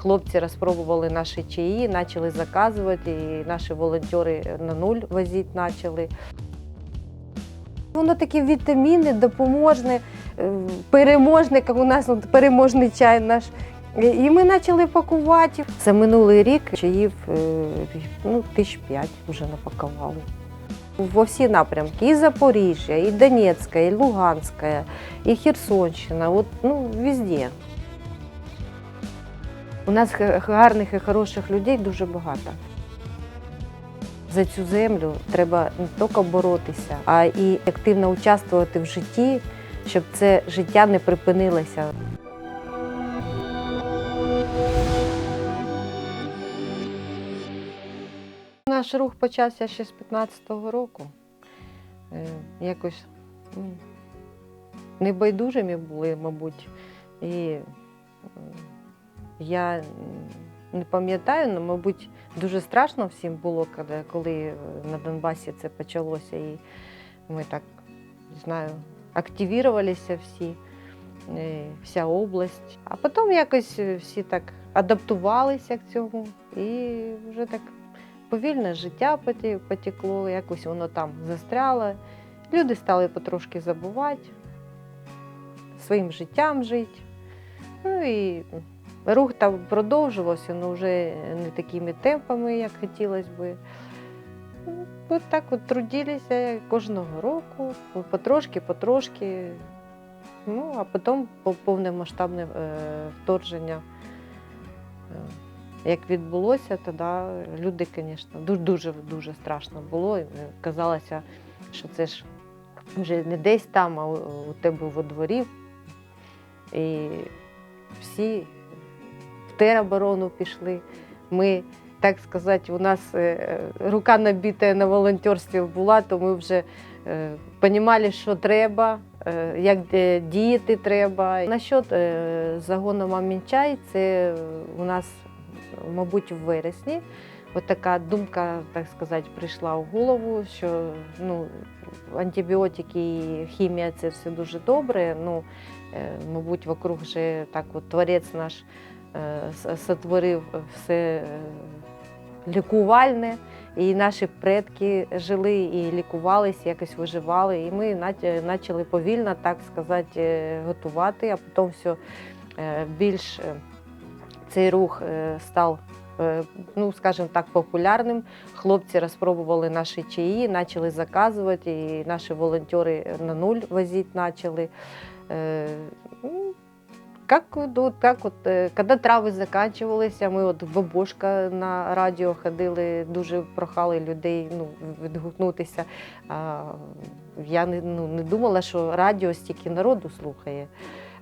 хлопці розпробували наші чаї, почали заказувати, і наші волонтери на нуль возити почали. Воно такі вітаміни, допоможне, е, переможне, як у нас от переможний чай наш. І ми почали пакувати. За минулий рік чаїв е, ну, тисяч п'ять вже напакували. Во всі напрямки, і Запоріжжя, і Донецька, і Луганська, і Херсонщина, от, ну, везде. У нас гарних і хороших людей дуже багато. За цю землю треба не тільки боротися, а і активно участвувати в житті, щоб це життя не припинилося. Наш рух почався ще з 15-го року. Е, Якось ну, небайдужими були, мабуть. І я не пам'ятаю, але, мабуть, дуже страшно всім було, коли, коли е, на Донбасі це почалося. І ми так, не знаю, активірувалися всі, е, вся область. А потім якось е, всі так адаптувалися к цьому і вже так повільне життя потекло, якось воно там застряло. Люди стали потрошки забувати, своїм життям жити. Ну і рух там продовжувався, але вже не такими темпами, як хотілося би. Ну, От так от трудилися кожного року, потрошки, потрошки. Ну, а потім по- повномасштабне е, вторгнення. Е, як відбулося, тоді люди, звісно, дуже дуже страшно було. Казалося, що це ж вже не десь там, а у, тебе во дворі. І всі тероборону пішли. Ми, так сказати, у нас е, рука набита на волонтерстві була, то ми вже розуміли, що треба, е, як е, діяти треба. Насчет е, загону Мамінчай, це у нас мабуть, в вересні. От така думка, так сказати, прийшла в голову, що ну, антибіотики і хімія це все дуже добре. Ну, е, мабуть, вокруг вже так от творець наш е, сотворив все е, лікувальне. І наші предки жили і лікувалися, якось виживали. І ми почали повільно, так сказати, е, готувати, а потім все е, більш е, цей рух е, став, е, ну скажімо так, популярним. Хлопці розпробували наші чаї, почали заказувати, і наші волонтери на нуль возити почали. Е, ну, Как, вот, как вот, э, когда трави закінчувалися, ми от Бабушка на радіо ходили, дуже прохали людей ну, відгукнутися. А, я не, ну, не думала, що радіо стільки народу слухає.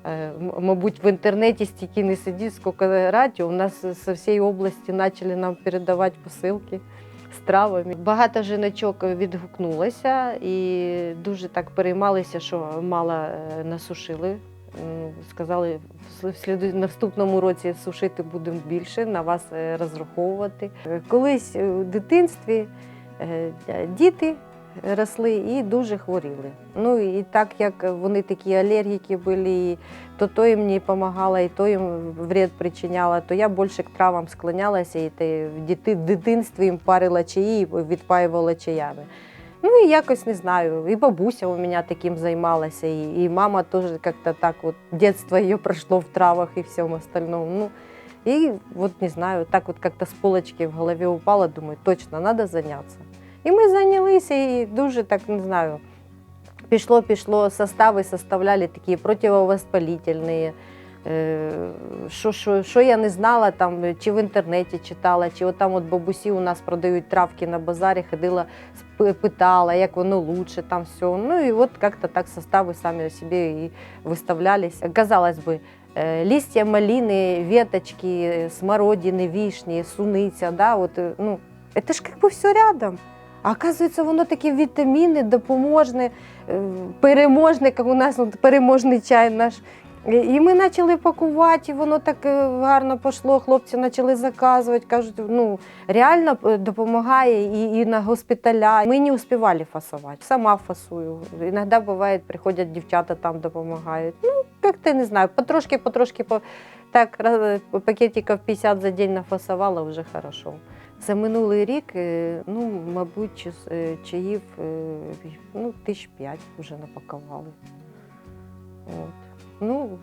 Е, Мабуть, в інтернеті стільки не сидить, скільки радіо. У нас з всієї області почали нам передавати посилки з травами. Багато жіночок відгукнулося і дуже так переймалися, що мало е, насушили. М, Сказали, в слід- в сліду- наступному році сушити будемо більше, на вас е, розраховувати. Е, Колись е, в дитинстві е, діти росли і дуже хворіли. Ну і так як вони такі алергіки були, то то їм не допомагало, і то їм вред причиняло, то я більше к травам склонялася і в дитинстві їм парила чаї і відпаювала чаями. Ну і якось не знаю. І бабуся у мене таким займалася, і, і мама теж як-то так от дитинство її пройшло в травах і всьому остальному. Ну, и вот не знаю, так вот как-то с полочки в голове упало, думаю, точно, надо заняться. І ми зайнялися і дуже так не знаю. Пішло, пішло, состави составляли такі противовоспалительні. Е, Що, що, що я не знала, там, чи в інтернеті читала, чи от там от бабусі у нас продають травки на базарі, ходила, сп- питала, як воно лучше, там все. Ну і от як-то так состави самі собі і виставлялись. Казалось би, е, листья малины, веточки, э, смородины, вишни, суниця, да, от, е, ну, это ж как бы все рядом. А оказується, воно такі вітаміни, допоможне, е, переможне, як у нас от, переможний чай наш. і- ми почали пакувати, і воно так е, гарно пішло. Хлопці почали заказувати. Кажуть, ну реально е, допомагає і, і на госпіталя. Ми не успівали фасувати. Сама фасую. Іноді буває, приходять дівчата там допомагають. Ну, як-то не знаю, потрошки, потрошки по так пакетиків 50 за день нафасувала, вже хорошо. За минулий рік, е, ну, мабуть, е, чаїв е, ну, тисяч п'ять вже напакували. От. Ну,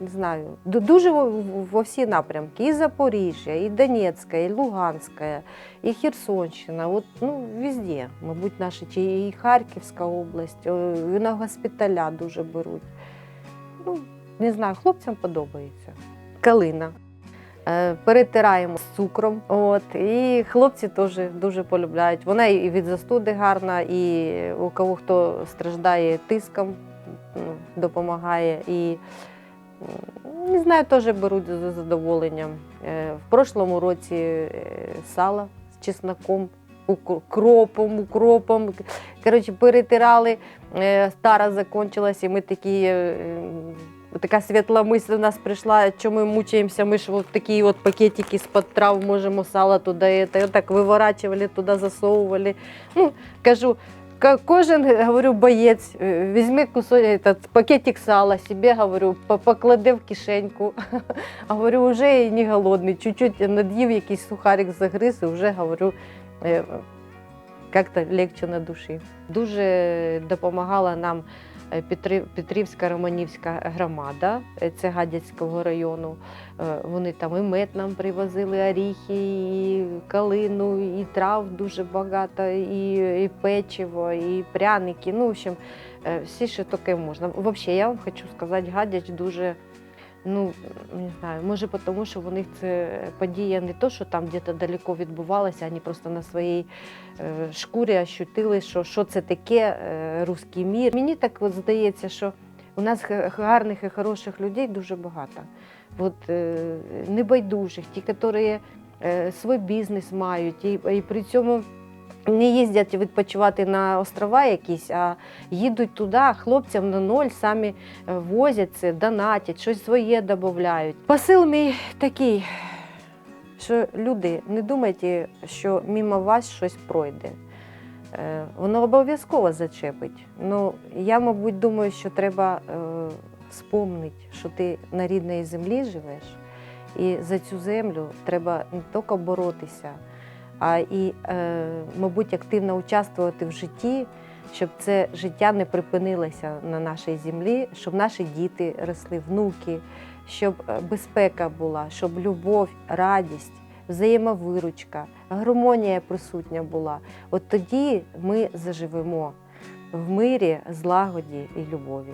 не знаю, дуже во, всі напрямки. І Запоріжжя, і Донецька, і Луганська, і Херсонщина. От, ну, везде, мабуть, наші чи і Харківська область, на госпіталя дуже беруть. Ну, не знаю, хлопцям подобається. Калина. Е, Перетираємо з цукром. От, і хлопці теж дуже полюбляють. Вона і від застуди гарна, і у кого хто страждає тиском, допомагає. І не знаю, теж беруть з задоволенням. Е, В прошлому році е, сало з чесноком, укр- кропом, укропом. Коротше, перетирали. Е, Стара закончилась, і ми такі. Така світла мисль у нас прийшла, що ми мучаємося, ми ж от такі от пакетики з-під трав можемо сало туди, і так виворачували, туди засовували. Ну, кажу, Ка- Кожен, говорю, боєць, е, візьми кусок, этот, пакетик сала, себе, говорю, по- покладе в кишеньку. Говорю, вже і не голодний, чуть-чуть над'їв якийсь сухарик загриз, і вже, говорю, е, як-то легче на душі. Дуже допомагала нам е, Петрівська Романівська громада, е, це Гадяцького району. Е, Вони там і мед нам привозили, оріхи, і калину, і трав дуже багато, і, і печиво, і пряники. Ну, в общем, е, всі, що таке можна. Взагалі, я вам хочу сказати, Гадяч дуже. Ну, не знаю, може тому, що в них це подія не то, що там десь далеко відбувалася, вони просто на своїй е, шкурі ощутили, що, що це таке е, руський мір. Мені так от здається, що у нас гарних і хороших людей дуже багато. От, е, небайдужих, ті, які свій бізнес мають, і, і при цьому не їздять відпочивати на острова якісь, а їдуть туди, хлопцям на ноль самі е, возять це, донатять, щось своє додають. Посил мій такий, що люди, не думайте, що мимо вас щось пройде. Е, Воно обов'язково зачепить. Ну, я, мабуть, думаю, що треба е, вспомнити, що ти на рідній землі живеш, і за цю землю треба не тільки боротися, а і, е, мабуть, активно участвувати в житті, щоб це життя не припинилося на нашій землі, щоб наші діти росли, внуки, щоб е, безпека була, щоб любов, радість, взаємовиручка, гармонія присутня була. От тоді ми заживемо в мирі, злагоді і любові.